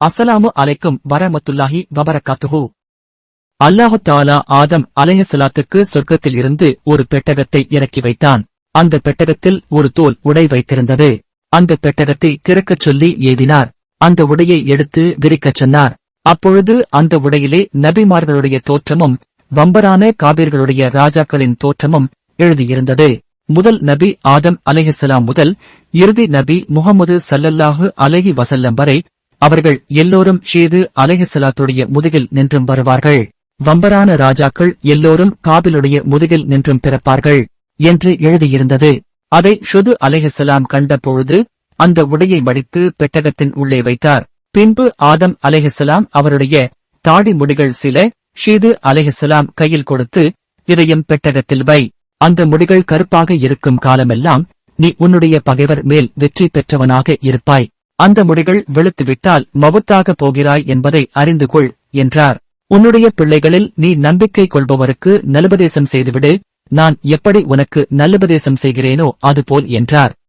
அஸ்ஸலாமு அலைக்கும் வரமத்துல்லாஹி வபரகாத்துஹு. அல்லாஹு தாலா ஆதம் அலையசலாத்துக்கு சொர்க்கத்தில் இருந்து ஒரு பெட்டகத்தை இறக்கி வைத்தான். அந்த பெட்டகத்தில் ஒரு தோல் உடை வைத்திருந்தது. அந்த பெட்டகத்தை திறக்கச் சொல்லி ஏவினார். அந்த உடையை எடுத்து விரிக்கச் சொன்னார். அப்பொழுது அந்த உடையிலே நபிமார்களுடைய தோற்றமும் வம்பரான காபிர்களுடைய ராஜாக்களின் தோற்றமும் எழுதியிருந்தது. முதல் நபி ஆதம் அலைஹிஸ்ஸலாம் முதல் இறுதி நபி முகமது சல்லல்லாஹு அலஹி வசல்லம் வரை அவர்கள் எல்லோரும் ஷீது அலைஹிஸ்ஸலாத்துடைய முதுகில் நின்றும் வருவார்கள். வம்பரான ராஜாக்கள் எல்லோரும் காபிலுடைய முதுகில் நின்றும் பிறப்பார்கள் என்று எழுதியிருந்தது. அதை ஷுது அலைஹிஸ்ஸலாம் கண்ட பொழுது அந்த உடையை மடித்து பெட்டகத்தின் உள்ளே வைத்தார். பின்பு ஆதம் அலைஹிஸ்ஸலாம் அவருடைய தாடி முடிகள் சில ஷீது அலைஹிஸ்ஸலாம் கையில் கொடுத்து இதையும் பெட்டகத்தில் வை. அந்த முடிகள் கருப்பாக இருக்கும் காலமெல்லாம் நீ உன்னுடைய பகைவர் மேல் வெற்றி பெற்றவனாக இருப்பாய். அந்த முடிகள் வெளுத்துவிட்டால் மவுத்தாக போகிறாய் என்பதை அறிந்து கொள் என்றார். உன்னுடைய பிள்ளைகளில் நீ நம்பிக்கை கொள்பவருக்கு நலுபதேசம் செய்துவிடு நான் எப்படி உனக்கு நல்லுபதேசம் செய்கிறேனோ அதுபோல் என்றார்.